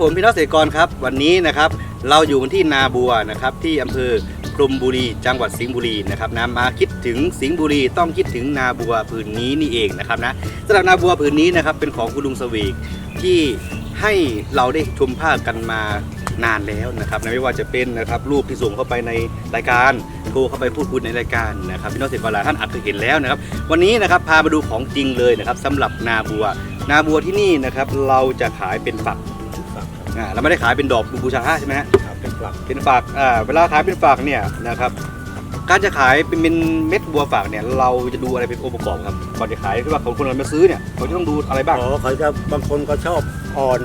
ผมพี่น้องเกษตรกรครับวันนี้นะครับเราอยู่กันที่นาบัวนะครับที่อำเภอพรมบุรีจังหวัดสิงห์บุรีนะครับนะมาคิดถึงสิงห์บุรีต้องคิดถึงนาบัวผืนนี้นี่เองนะครับนะสำหรับนาบัวผืนนี้นะครับเป็นของคุณลุงสวีกที่ให้เราได้ชมภาพกันมานานแล้วนะครับไม่ว่าจะเป็นนะครับรูปที่ส่งเข้าไปในรายการโทรเข้าไปพูดคุยในรายการนะครับพี่น้องเกษตรกรหลายท่านอาจจะเห็นแล้วนะครับวันนี้นะครับพามาดูของจริงเลยนะครับสำหรับนาบัว นาบัวที่นี่นะครับเราจะขายเป็นฝัก อ่าเราไม่ได้ขายเป็นดอกบูชาใช่ไหมฮะครับเป็นฝักเป็นฝักอ่าเวลาขายเป็นฝักเนี่ยนะครับการจะขายเป็นเป็นเม็ดบัวฝักเนี่ยเราจะดูอะไรเป็นองค์ประกอบครับก่อนจะขายที่ว่าของคนเรามาซื้อเนี่ยเขาจะต้องดูอะไรบ้างอ๋อเขาจะบางคนก็ชอบอ่อน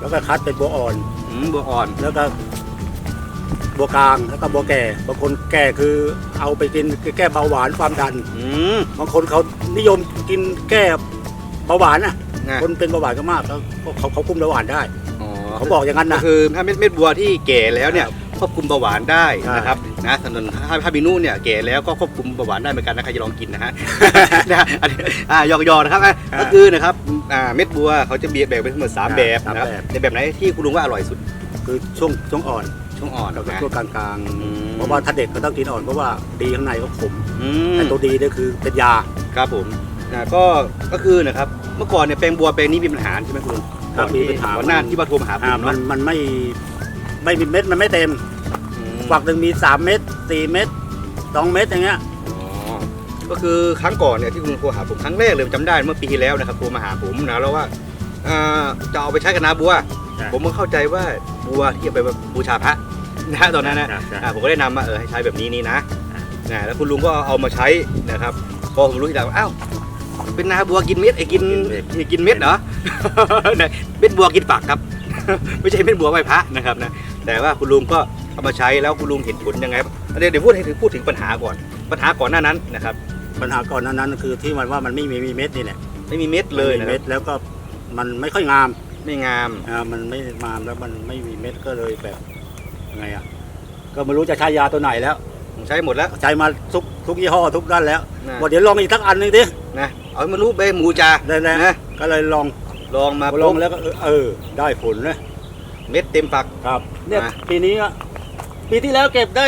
แล้วก็คัดเป็นบัวอ่อนอืมบัวอ่อนแล้วก็บัวกลางแล้วก็บัวแก่บางคนแก่คือเอาไปกินแก้เบาหวานความดันอืมบางคนเขานิยมกินแก้เบาหวานนะนะคนเป็นเบาหวานก็มากเขาเขาเขาคุมเบาหวานได้อ๋อ เขาบอกอย่างนั้นก็นะคือถ้าเม็ดเม็ดบัวที่แก่แล้วเนี่ยควบคุมเบาหวานได้ใช่นะครับนะถนนถ้าถ้าบินูเนี่ยแก่แล้วก็ควบคุมเบาหวานได้เหมือนกันนะใครจะลองกินนะฮะ นะฮะอันนี้อ่ายอกๆนะครับอะก็คือนะครับอ่าเม็ดบัวเขาจะเบียแบ่งเป็นทั้งหมดสามแบบนะครับในแบบไหนที่คุณลุงว่าอร่อยสุดคือช่วงช่วงอ่อนช่วงอ่อนแล้วก็นะ ช่วงกลางอืม ๆเพราะว่าถ้าเด็กก็ต้องกินอ่อนเพราะว่าดีข้างในก็ขมอืม แต่ตัวดีเนี่ยคือเป็นยา ครับผมนะก็ก็คือนะครับเมื่อก่อนเนี่ยแปลงบัวแปลงนี้มีปัญหาใช่ไหมคุณลุง ครับก่อนที่มีปัญหาก่อนหน้าที่มาโทรมาหาผอ่ามมันเนาะมันไม่ไม่มีเม็ดมันไม่เต็มอืมฝักหนึ่งมี3เม็ด4เม็ด2เม็ดอย่างเงี้ย อ๋อก็คือครั้งก่อนเนี่ยที่คุณลุงโทรหาผมครั้งแรกเลยจำได้เมื่อปีที่แล้วนะครับโทรมาหาผมนะแล้วว่าเอ่อจะเอาไปใช้กับนาบัวผมก็เข้าใจว่าบัวที่เอาไปบูชาพระนะตอนนั้นนะใช่ใช่อ่าผมก็ได้นำมาเออให้ใช้แบบนี้นี่นะอ่า นะแล้วคุณลุงก็เอามาใช้นะครับ พอผมรู้ทีหลังว่าอ้าว เป็นนาบัวกินเม็ดไอ้กินกินเม็ดเหรอนะเม็ดบัวกินฝักครับ ไม่ใช่เม็ดบัวไหว้พระนะครับนะแต่ว่าคุณลุงก็เอามาใช้แล้วคุณลุงเห็นผลยังไงเดี๋ยวเดี๋ยวพูดให้ถึงพูดถึงปัญหาก่อน ปัญหาก่อนหน้านั้นนะครับ ปัญหาก่อนหนั้นนั้นคือที่มันว่ามันไม่มีมีเม็ดนี่แหละไม่มีเม็ดเลยไม่มีนะคเม็รับดแล้วก็มันไม่ค่อยงามไม่งามอ่ามันไม่งามแล้วมันไม่มีเม็ดก็เลยแบบยังไงอะก็ไม่รู้จะใช้ยาตัวไหนแล้วผมใช้หมดแล้วใช้มาทุกทุกยี่ห้อทุกด้านแล้วนะบอกเดี๋ยวลองอีกสักอันหนึงดินะ เอาให้มันรู้ใบหมูจาได้แล้วนะ ก็เลยลองลองมาพอลองแล้วก็เออเออ ได้ผลนะเม็ดเต็มฝัก ครับ เนี่ยอะปีนี้อะปีที่แล้วเก็บได้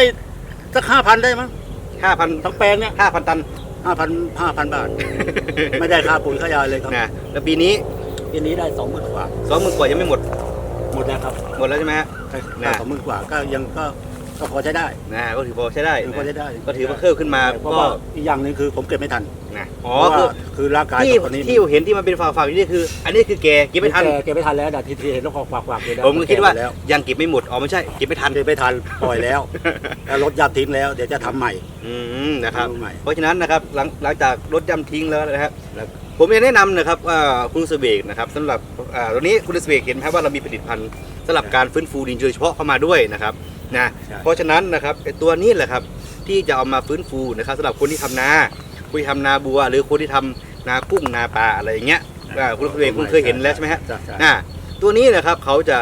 สักห้าพันได้มั้งห้าพันทั้งแปลงเนี่ยห้าพันตันห้าพันห้าพันบาท ไม่ได้ค่าปุ๋ยค่ายาเลยครับ นะแล้วปีนี้ปีนี้ได้สองหมื่นกว่า สองหมื่นกว่ายังไม่หมด หมดแล้วครับหมดแล้วใช่ไหมฮะได้สองหมื่นกว่าก็ยังก็ก็พอใช้ได้นะก็ถือพอใช้ได้ยังพอใช้ได้ก็ถือว่าเพิ่มขึ้นมาเพราะก็ว่าอีกอย่างหนึ่งคือผมเก็บไม่ทัน นะอ๋อเพราะคือว่าคือร่างกายที่ตอนนี้ที่เห็นที่มันเป็นฝากๆอยู่นี่คือ อันนี้คือแกเก็บไม่ทันแกเก็บไม่ทันแล้วแต่ที่ที่เห็นต้องขอฝากฝากเลยนะผมก็คิดว่าแก่แล้วยังเก็บไม่หมดอ๋อไม่ใช่เก็บไม่ทันเก็บไม่ทันปล่อยแล้วแล้วรถยับทิ้งแล้วเดี๋ยวจะทำใหม่อืมนะครับทำใหม่เพราะฉะนั้นนะครับหลังหลังจากรถย่ำทิ้งแล้วนะครับผมจะแนะนำนะครับว่าคุณสเบกนะครับสำหรับอ่าตอนนี้คุณสเบกเห็นไหมครับว่าเรามีผลิตภัณฑ์สำหรับการฟื้นฟูดินโดยเฉพาะเข้ามาด้วยนะครับนะใช่เพราะฉะนั้นนะครับไอ้ตัวนี้แหละครับที่จะเอามาฟื้นฟูนะครับสำหรับคนที่ทำนา คนที่ทำนาบัว หรือคนที่ทำนากุ้งนาปลาอะไรอย่างเงี้ยอ่าคุณสเบกคุณเคยเห็นแล้วใช่ไหมฮะใช่ใช่อ่าตัวนี้นะครับเขาจะ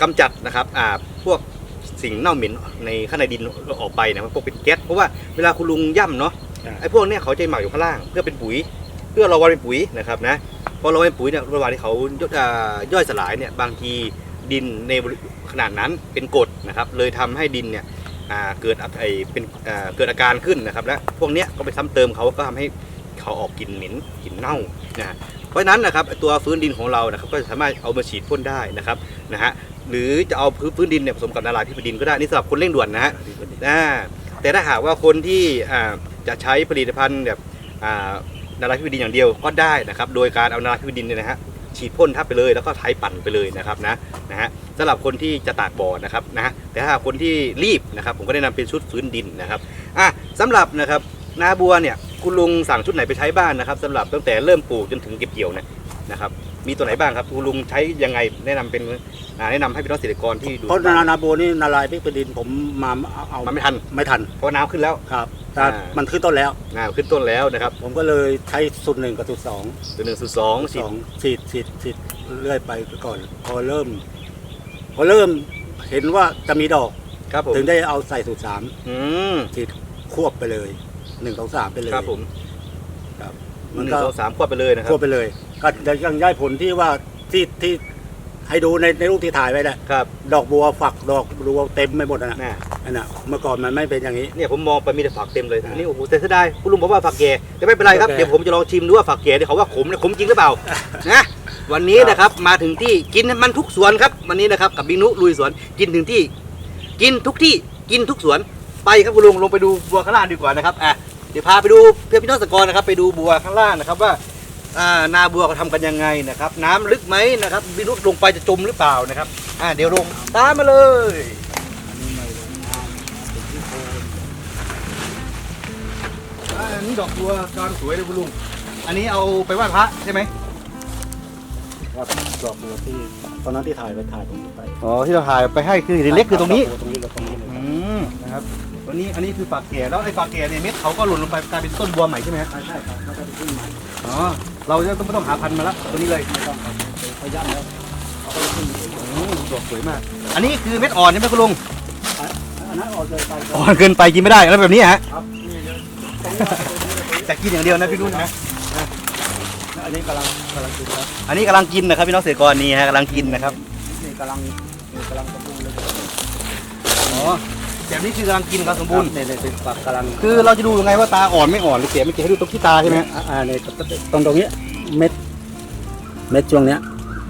กำจัดนะครับอ่าพวกสิ่งเน่าเหม็นในข้างในดินออกไปนะครับพวกเป็นแก๊สเพราะว่าเวลาคุณลุงย่ำเนาะใช่ ไอ้พวกเนี้ยเขาจะหมักอยู่ข้างล่างเพื่อเป็นปุ๋ย เพื่อเราไว้เป็นปุ๋ยนะครับนะพอเราไว้เป็นปุ๋ยเนี่ยระหว่างที่เขาย่อยอ่าย่อยสลายเนี่ยบางทีดินในขนาดนั้นเป็นกรดนะครับเลยทำให้ดินเนี่ยอ่าเกิดอาไอเป็นอ่าเกิดอาการขึ้นนะครับและพวกเนี้ย ก็ไปซ้ำเติมเขาก็ทำให้เขาออกกลิ่นเหม็นกลิ่นเน่านะเพราะฉะนั้นนะครับตัวฟื้นดินของเรานะครับก็สามารถเอามาฉีดพ่นได้นะครับนะฮะหรือจะเอาพื้นดินเนี่ยผสมกับนาลายพิษดินก็ได้นี่สำหรับคนเร่งด่วนนะฮะอ่าแต่ถ้าหากว่าคนที่อ่าจะใช้ผลิตภัณฑ์แบบอ่านาราพิวดินอย่างเดียวก็ได้นะครับ โดยการเอานาราพิวดินเนี่ยนะฮะฉีดพ่นทับไปเลยแล้วก็ไถปั่นไปเลยนะครับนะนะฮะสำหรับคนที่จะตากบ่อนะครับนะฮะแต่ถ้าหากคนที่รีบนะครับผมก็แนะนำเป็นชุดฟื้นดินนะครับอะสำหรับนะครับ นาบัวเนี่ยคุณลุงสั่งชุดไหนไปใช้บ้างนะครับสำหรับตั้งแต่เริ่มปลูกจนถึงเก็บเกี่ยวเนยนะครับ มีตัวไหนบ้างครับคุณลุงใช้ยังไงแนะนำเป็นอ่าแนะนำให้พี่น้องเกษตรกรที่ดูเพราะนานาโบนี่นาลายพริกเป็นดินผมมาเอาเอามันไม่ทัน ไม่ทันเพราะน้ำขึ้นแล้ว ครับแต่อ่ามันขึ้นต้นแล้วน้ำขึ้นต้นแล้วนะครับผมก็เลยใช้สูตรหนึ่งกับสูตรสองตัวหนึ่งสูตรสองสสิบองฉีดฉีดฉีดเรื่อยไปก่อน พอเริ่ม พอเริ่มเห็นว่าจะมีดอก ครับผมถึงได้เอาใส่สูตรสามอืมฉีดควบไปเลย หนึ่งสองสามไปเลยครับผมครับหมันนึ่งก็สองสามควบไปเลยนะครัควบบไปเลย ก็ยังได้ผลที่ว่าที่ที่ให้ดูในในรูปที่ถ่ายไว้แหละครับดอกบัวฝักดอกบัวเต็มไปหมดนะน่ะอันน่ะเมื่อก่อนมันไม่เป็นอย่างนี้ เนี่ยผมมองไปมีแต่ฝักเต็มเลยอ่าอันนี้โอ้โหแต่เสียดายคุณลุงบอกว่าฝักแก่แต่ไม่เป็นไรครับโอเคเดี๋ยวผมจะลองชิมดูว่าฝักแก่เนี่ยเขาว่าขมเนี่ยขมจริงหรือเปล่านะวันนี้นะครับมาถึงที่กินมันทุกสวนครับวันนี้นะครับกับบินุลุยสวนกินถึงที่ กินทุกที่กินทุกสวนไปครับคุณลุงลงไปดูบัวข้างล่างดีกว่านะครับอะ เดี๋ยวพาไปดูเพื่อนพี่น้องสกรนะครับ ไปดูบัวข้างล่างนะครับว่าอ่านาบัวเขาทำกันยังไงนะครับ น้ำลึกไหมนะครับบินุลงไปจะจมหรือเปล่านะครับอ่าเดี๋ยวลงตามมาเลยอ่าอันนี้ดอกบัวกำลังสวยเลยคุณลุงอันนี้เอาไปไหว้พระใช่ไหมครับดอกบัวที่ตอนนั้นที่ถ่ายไปถ่ายตรงนี้ไปอ๋อที่เราถ่ายไปให้คือเล็กคือตรงนี้ดกบัวตรงนี้กับตรงนี้เลยอืมนะครับ ตัวนี้อันนี้คือฝากแก่แล้วไอ้ฝากแก่เนี่ยเม็ดเขาก็หล่นลงไปกลายเป็นต้นบัวใหม่ใช่ไหมฮะใช่ใช่ครับแล้วก็ไปขึ้นใหม่อ๋อเราจะต้องไม่ต้องหาพันธุ์มาแล้วตัวนี้เลยไม่ต้องครับไปย่ำแล้วเขาก็จะขึ้นเองอืมดอกสวยมาก อันนี้คือเม็ดอ่อนใช่ไหมคุณลุงอันนั้นออกเลยไปอ่อนเกินไปกินไม่ได้แล้วแบบนี้ฮะครับนี่เยตรงนี้ตรงนี้ตรงนี้แต่กินอย่างเดียวนะพี่ลุงนะอันนี้กำลังกำลังกินครับอันนี้กำลังกินนะครับพี่น้องเกษตรกรนี่ฮะกำลังกินนะครับนี่กำลังนี่กำลังสมบูรณ์เลยอ๋อ แบบนี้คือกำลังกินครับสมบูรณ์เนี่ยเนี่ยเป็นฝักกำลังคือเราจะดูยังไงว่าตาอ่อนไม่อ่อนหรือเสียไม่เสียให้ดูตรงที่ตาใช่ไหมฮะอ่าอ่าเนี่ยตรงตรงนี้เม็ด เม็ดช่วงเนี้ย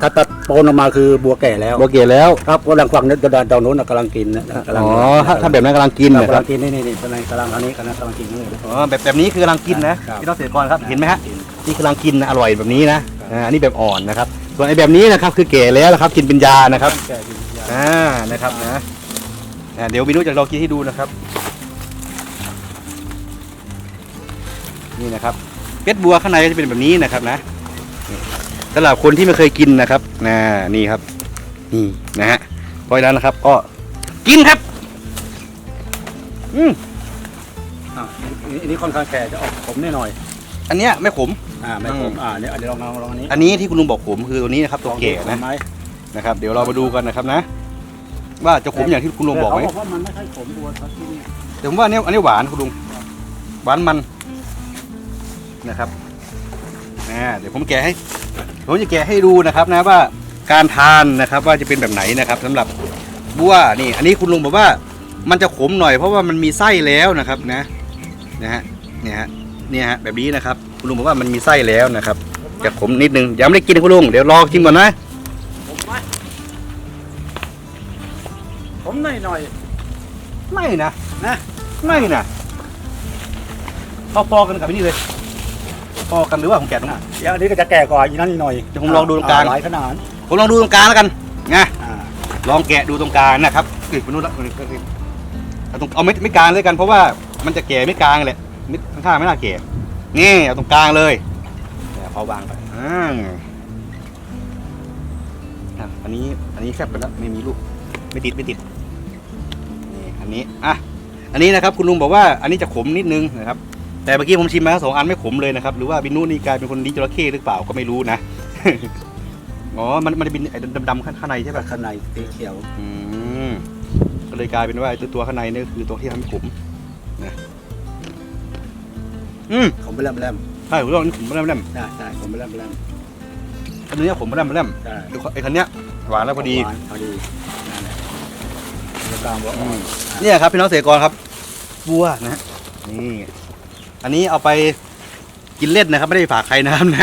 ถ้าตัดโปนออกมาคือบัวแก่แล้วโอเคแล้ว ครับกำลังฝักเนี่ยดอนดอนโน้นน่ะกำลังกินนะกำลังอ๋อถ้าถ้าแบบนั้นกำลังกินครับนะคกำรัลับงกินนี่นี่นี่กำลังกำลังอันนี้กำลังกำลังกินนี่ อ๋อแบบแบบนี้คือกำลังกินนะครับ พี่น้องเกษตรกรครับเห็นไหมฮะกินนี่กำลังกินนะอร่อยแบบนี้นะครับอ่าอันนี้แบบอ่อนนะครับ ส่วนไอ้แบบนี้นะครับคือแก่แล้วนะครับกินเป็นยานะครับ แก่กินยาอ่านะครับนะ อ่าเดี๋ยววินุจะลองกินให้ดูนะครับ นี่นะครับเพชรบัวข้างในก็จะเป็นแบบนี้นะครับนะนี่สำหรับคนที่ไม่เคยกินนะครับนะนี่ครับ นี่นะฮะเพราะฉะนั้นนะครับ ก็กินครับ อืมอ่าอันนี้อันนี้ค่อนข้างแก่จะออกขมนิดหน่อย อันเนี้ยไม่ขม อ่าไม่ขม อ่าเนี่ยเดี๋ยวลองลองลองอันนี้อันนี้ที่คุณลุงบอกขมคือตัวนี้นะครับ ตัวเก๋ลองดูนะ ขมไหมนะครับ เดี๋ยวเรามาดูกันนะครับนะ ว่าจะขมอย่างที่คุณลุงบอกไหมแต่เขาบอกว่ามันไม่ค่อยขมบัวครับที่นี่แต่ผมว่าอันนี้อันนี้หวานคุณลุงหวานมันนะครับนะเดี๋ยวผมแกะให้ ผมจะแกะให้ดูนะครับนะว่าการทานนะครับว่าจะเป็นแบบไหนนะครับสำหรับบัวนี่ อันนี้คุณลุงบอกว่ามันจะขมหน่อยเพราะว่ามันมีไส้แล้วนะครับนะนะฮะเนี่ยฮะเนี่ยฮะแบบนี้นะครับ คุณลุงบอกว่ามันมีไส้แล้วนะครับ จะขมนิดนึงยังไม่ได้กินนะคุณลุงเดี๋ยวรอชิมก่อนนะ ขมหน่อยหน่อยไม่นะนะไม่นะพอๆกันกับอันนี่เลย พอกันหรือว่าผมแกะตรงไหน เดี๋ยวอันนี้ก็จะแก่กว่าอีกนั่นนิดหน่อยเดี๋ยวผมลองดูตรงกลาง หลายขนาดผมลองดูตรงกลางแล้วกันนะอ่าลองแกะดูตรงกลางนะครับเอ้ยคุณนู้นละเอาตรงเอาไม่ไม่กลางเลยกัน เพราะว่ามันจะแก่ไม่กลางแหละมิดข้างๆไม่น่าแก่นี่เอาตรงกลางเลยเนี่ยพอวางไปอ่าอะอันนี้อันนี้แคบไปแล้วไม่มีลูกไม่ติดไม่ติดนี่ อันนี้อะอันนี้นะครับคุณลุงบอกว่าอันนี้จะขมนิดนึงนะครับ แต่เมื่อกี้ผมชิมมาสองอันไม่ขมเลยนะครับ หรือว่าบินนูนี่กลายเป็นคนดีจระเข้หรือเปล่าก็ไม่รู้นะ อ๋อ มันมันจะเป็นไอ้ดำๆข้างในใช่ปะข้างในสีเขียว อืมก็เลยกลายเป็นว่าไอ้ตัวตัวข้างในนี่คือตัวที่ทำให้ขมนะอืมขมไปแล้วไปแล้วใช่ผมลองนี่ขมแรมแรมใช่ใช่ขมไปแล้วไปแล้วอันนี้ขมแรมแรมใช่ดูไอ้คันเนี้ยหวานแล้วพอดีหวานพอดี นั่นแหละแล้วกลางบัวอือ่อมนเนี่ยครับพี่น้องเกษตรกรครับบัวนะฮะนี่อันนี้เอาไปกินเล่นนะครับ ไม่ได้ฝากใครนะครับนะ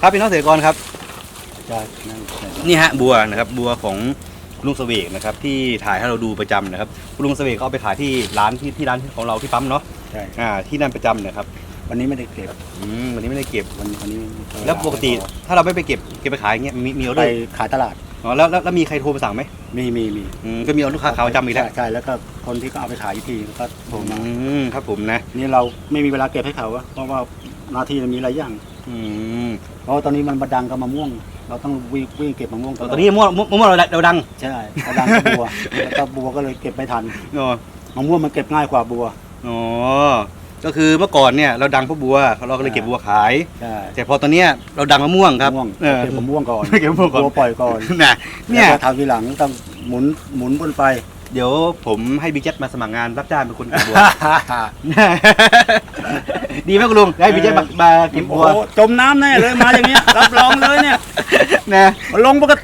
ครับพี่น้องเกษตรกรครับใช่นั่นใช่นี่ฮะบัวนะครับ บัวของคุณลุงเสวกนะครับ ที่ถ่ายให้เราดูประจำนะครับคุณลุงเสวกก็เอาไปขายที่ร้านที่ที่ร้านของเราที่ปั๊มเนาะใช่อ่าที่นั่นประจำนะครับ วันนี้ไม่ได้เก็บอืมวันนี้ไม่ได้เก็บวันวันนี้แล้วปกติ ถ้าเราไม่ไปเก็บเก็บไปขายอย่างเงี้ยมีมีออไปเดอร์ขายตลาด อ๋อแล้วแล้วแล้วมีใครโทรมาสั่งไหมมีมีมีอืมก็มีลูกค้าขาวประจำอีกแล้วใช่ใช่แล้วก็คนที่ก็เอาไปขายอีกทีก็โทรมาอืมครับผมนะนี่เราไม่มีเวลาเก็บให้เขาอะเพราะว่าหนาทีมันมีหลายอย่าง อืมเพราะว่าตอนนี้มันมาดังกับมะม่วง เราต้องวิ่งวิ่งเก็บมะม่วงตอนนี้ม่วงม่วงม่วงเราเราดังใช่มาดังกับบัวแล้วก็บัวก็เลยเก็บไม่ทันอ๋อมะม่วงมันเก็บง่ายกว่าบัว อ๋อ ก็คือเมื่อก่อนเนี่ยเราดังเพราะบัวเราก็เลยเก็บบัวขาย ใช่แต่พอตอนเนี้ยเราดังมะม่วงครับมะม่วงเออ เก็บมะม่วงก่อนเก็บมะม่วงก่อนบัวปล่อยก่อนนะเนี่ย แล้วก็ทำทีหลังต้องหมุนหมุนบนไป เดี๋ยวผมให้บิ๊กเจ็ตมาสมัครงานรับจ้างเป็นคนเก็บบัว ดีไหมคุณลุงให้บิ๊กเจ็ตมามาเก็บโอ้บัวโหจมน้ำแน่เลยมาอย่างเงี้ยรับรองเลยเนี่ยนะลงปกติ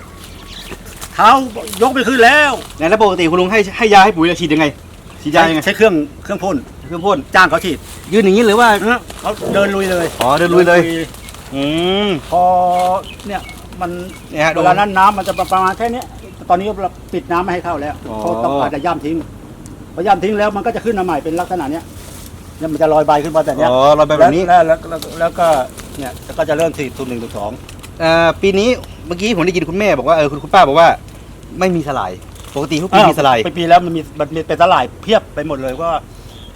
เท้ายกไปขึ้นแล้วเนี่ยแล้วปกติคุณลุงให้ให้ยาให้ปุ๋ยเราฉีดยังไงฉีดยายังไงใช้เครื่องเครื่องพ่นเครื่องพ่นจ้างเขาฉีดยืนอย่างนี้หรือว่า เขาเดินลุยเลยอ๋อเดินลุยเลย อืม พอเนี่ยมันเนี่ยฮะดู เวลานั้นน้ำมันจะประมาณแค่เนี้ยตอนนี้เราปิดน้ำไม่ให้เข้าแล้วอ๋อ เขาต้องการจะย่ำทิ้งพอย่ำทิ้งแล้วมันก็จะขึ้นมาใหม่เป็นลักษณะเนี้ยเนี่ยมันจะลอยใบขึ้นมาแต่เนี้ยอ๋อเราแบบนี้แล้วแล้วแล้วแล้วก็เนี่ยก็จะเริ่มฉีดตัวหนึ่งตัวสองเอ่อปีนี้เมื่อกี้ผมได้ยินคุณแม่บอกว่าเออคุณคุณป้าบอกว่า ไม่มีสลายปกติทุกปีมีสลาย ไปปีแล้วมันมีมันมีเป็นสลายเพียบไปหมดเลยว่า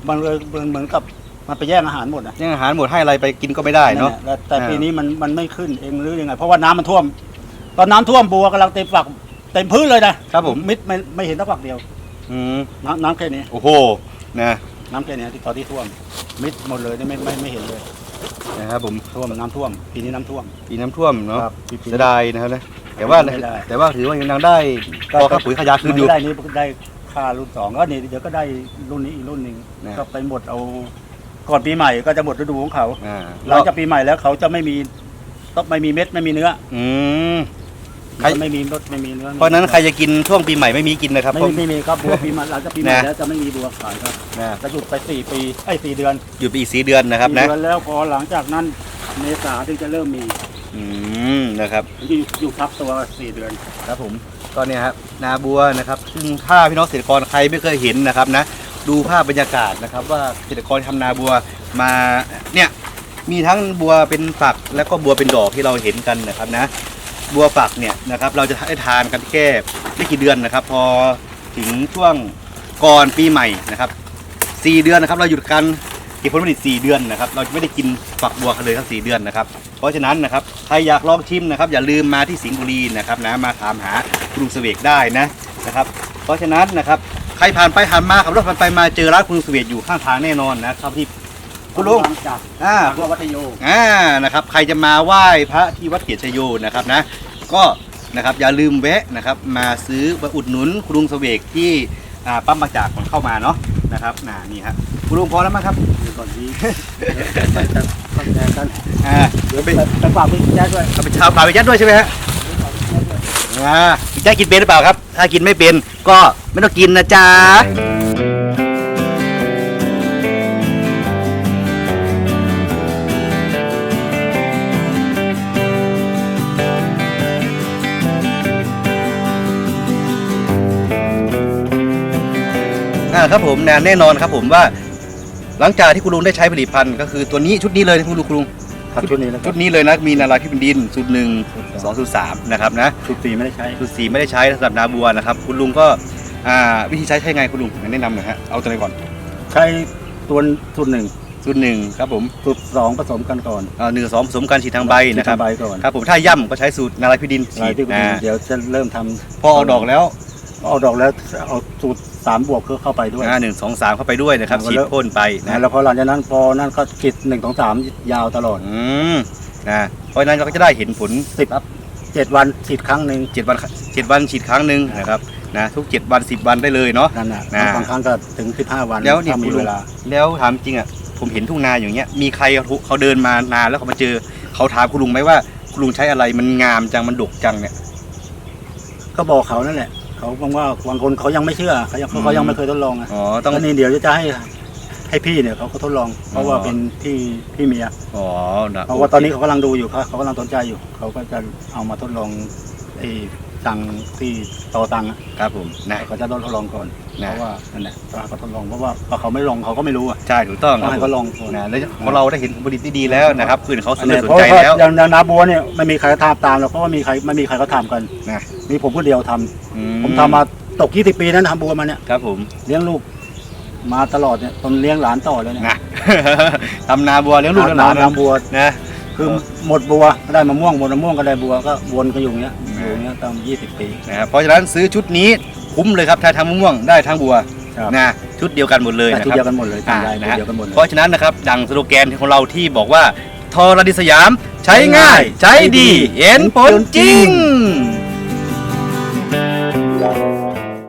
มันเลยมันเหมือนกับมันไปแย่งอาหารหมดนะยังอาหารหมดให้อะไรไปกินก็ไม่ได้เนาะแหละแต่อ่าปีนี้มันมันไม่ขึ้นเองหรือยังไง เพราะว่าน้ำมันท่วม ตอนน้ำท่วมบัวกำลังเต็มฝักเต็มพื้นเลยนะครับผมมิดไม่ไม่เห็นสักฝักเดียวอืมน้ำน้ำแค่นี้ โอ้โหนะน้ำแค่นี้ที่ตอนที่ท่วม มิดหมดเลยนี่ไม่ไม่ไม่เห็นเลยนะครับผมท่วมน้ำท่วม ปีนี้น้ำท่วม ปีน้ำท่วมเนาะครับปีปีเสียดายนะครับนะแต่ว่าไม่ได้ แต่ว่าถือว่ายังได้พอกับปุ๋ยขยาคืนอยู่ ได้นี้ได้ ค่ารุ่นสองก็นี่เดี๋ยวก็ได้รุ่นนี้อีกรุ่นหนึ่งนะ ก็ไปหมดเอาก่อนปีใหม่ก็จะหมดฤดูของเขาอ่าหลังจากปีใหม่แล้วเขาจะไม่มีต้องไม่มีเม็ดไม่มีเนื้ออืม ใคร ไม่มีรสไม่มีเนื้อเพราะฉะนั้นใครจะกินช่วงปีใหม่ไม่มีกินนะครับไม่เพราะมีไม่มีครับบัวปีใหม่หลังจากปีใหม่นะ แล้วจะไม่มีบัวขายครับนะจะหยุดไปสี่ปีไอ้ยสี่เดือนอยู่ไปอีกสีเดือนนะครับสี่นะ เดือนแล้วพอหลังจากนั้นเมษาถึงจะเริ่มมี อืมนะครับ อยู่อยู่ทับตัวสี่เดือน ครับผมก็เนี่ยครับนาบัวนะครับ ซึ่งถ้าพี่น้องเกษตรกรใครไม่เคยเห็นนะครับนะ ดูภาพบรรยากาศนะครับ ว่าเกษตรกรทำนาบัวมาเนี่ยมีทั้งบัวเป็นฝักแล้วก็บัวเป็นดอกที่เราเห็นกันนะครับนะ บัวฝักเนี่ยนะครับ เราจะได้ทานกันแค่ไม่กี่เดือนนะครับ พอถึงช่วงก่อนปีใหม่นะครับสี่เดือนนะครับ เราหยุดการ เก็บผลผลิตสี่เดือนนะครับ เราจะไม่ได้กินฝักบัวกันเลยทั้งสี่เดือนนะครับ เพราะฉะนั้นนะครับ ใครอยากลองชิมนะครับ อย่าลืมมาที่สิงห์บุรีนะครับนะ มาถามหาคุณลุงเสวกได้นะนะครับ เพราะฉะนั้นนะครับ ใครผ่านไปผ่านมาขับรถผ่านไปมาเจอร้านคุณลุงเสวกอยู่ข้างทางแน่นอนนะครับที่คุณลุงหลัจากอ่าบัววัฒโยอ่านะครับ ใครจะมาไหว้พระที่วัดเกียรติชโยนะครับนะ ก็นะครับอย่าลืมแวะนะครับมาซื้อมาอุดหนุนคุณลุงเสวกที่ อ่าปั๊มบางจากก่อนเข้ามาเนาะนะครับน่านี่ครับคุณลุงพอแล้วมั้งครับอยู่ก่อนที่ไปจะเข้าใจกันอ่าเดี๋ยวไปไปฝากพี่แจ๊ดด้วยเอาไปชาวป่าไปยัดด้วยใช่ไหมฮะอ่าพี่แจ๊คกินเป็นหรือเปล่าครับ ถ้ากินไม่เป็นก็ไม่ต้องกินนะจ๊ะ ครับผมนะแน่นอนครับผมว่า หลังจากที่คุณลุงได้ใช้ผลิตภัณฑ์ก็คือตัวนี้ชุดนี้เลยคุณลุงคุณลุงครับชุดนี้แล้วชุดนี้เลยนะมีนาราพิบันดินสูตรหนึ่งสองสูตรสามนะครับนะชุดสีไม่ได้ใช้ สูตรสี่ไม่ได้ใช้สำหรับนาบัวนะครับคุณลุงก็อ่าวิธีใช้ใช้ไงคุณลุงแนะนำหน่อยฮะเอาตัวไหนก่อนใช้ตัวชุดหนึ่งสูตรหนึ่งครับผมชุดสองผสมกันก่อนอ่าหนึ่งกับสองผสมกันฉีดทางใบนะครับใบก่อนครับผมถ้าย่ำก็ใช้สูตรนาราพิบันดินลาฉียดที่คุณอ่าเดี๋ยวจะเริ่มทำพอเอาดอกแล้ว เอาดอกแล้วเอาสูตร สามบวกเข้าไปด้วยอ่าหนึ่งสองสามเข้าไปด้วยนะครับเอาฉีแล้ดวพ่นไปนะนะแล้วพอหลังจากนั้นพอนั่นก็กิดหนึ่งสองสามยาวตลอดอืมนะเพราะฉะนั้นเราก็จะได้เห็นผลสิบเจ็ดวันฉีดครั้งหนึ่งเจ็ดวันเจ็ดวันฉีดครั้งหนึ่งนะครับนะทุกเจ็ดวันสิบวันได้เลยเนาะ นั่นน่ะนะ บางครั้งก็ถึงสิบห้าวันแล้วเนี่ยถ้ามีคุณลุเวงลา แล้วถามจริงอะผมเห็นทุ่งนาอย่างเงี้ยมีใครเขาเขาเดินมานานแล้วเขามาเจอเขาถามคุณลุงไหมว่าคุณลุงใช้อะไรมันงามจังมันดกจังเนี่ย ก็บอกเขานั่นแหละ เขาบอกว่าบางคนเขายังไม่เชื่อเขายังอืมเขายังไม่เคยทดลองอะอ๋อต้องแล้วนี่เดี๋ยวจะให้ให้พี่เนี่ยเขาก็ทดลอง เพราะว่าเป็นพี่พี่เมียอ๋อนะเพราะว่าตอนนี้เขากำลังดูอยู่เขาเขากำลังสนใจอยู่ เขาก็จะเอามาทดลองไอ้ ตังที่ต่อตังอะครับผมนะ เขาจะทดลองก่อนนะ เพราะว่านั่นแหละเขาทดลองเพราะว่าพอเขาไม่ลองเขาก็ไม่รู้อะใช่ถูกต้องคต้อรับงให้เขาลองก่อนนะแล้วพอเราได้เห็นผลผลิตที่ดีแล้วนะครับคืนเขาสอันนเนี้ยสนเพราะใจว่าแล้ว อย่างอย่างนาบัวเนี่ยไม่มีใครทำตามหรอกเพราะว่ามีใครไม่มีใครเขาทำกันนะ มีผมคนเดียวทำอืผมทำมาตก 20 ปีนั้นทำบัวมาเนี่ยครับผมเลี้ยงลูกมาตลอดเนี่ยตอนเลี้ยงหลานต่อเลยเนี่ยนะ ทำนาบัวเลี้ยงลูกเลี้ยงหลานทำบัว นะ คือหมดบัวก็ได้มะม่วงหมดมะม่วงก็ได้บัวก็วนกันอยู่อย่างเงี้ย อยู่อย่างเงี้ยตั้ง20 ปี นะครับเพราะฉะนั้นซื้อชุดนี้คุ้มเลยครับถ้าทำมะม่วงได้ทั้งบัวครับ นะชุดเดียวกันหมดเลยแต่นะชุดครับเดียวกันหมดเลยอ่าทำได้นะฮะ เดียวกันหมดเลย เพราะฉะนั้นนะครับดังสโลแกนของเราที่บอกว่าทอรดิสยามใช้ง่าย ใช้ดี เห็นผลจริง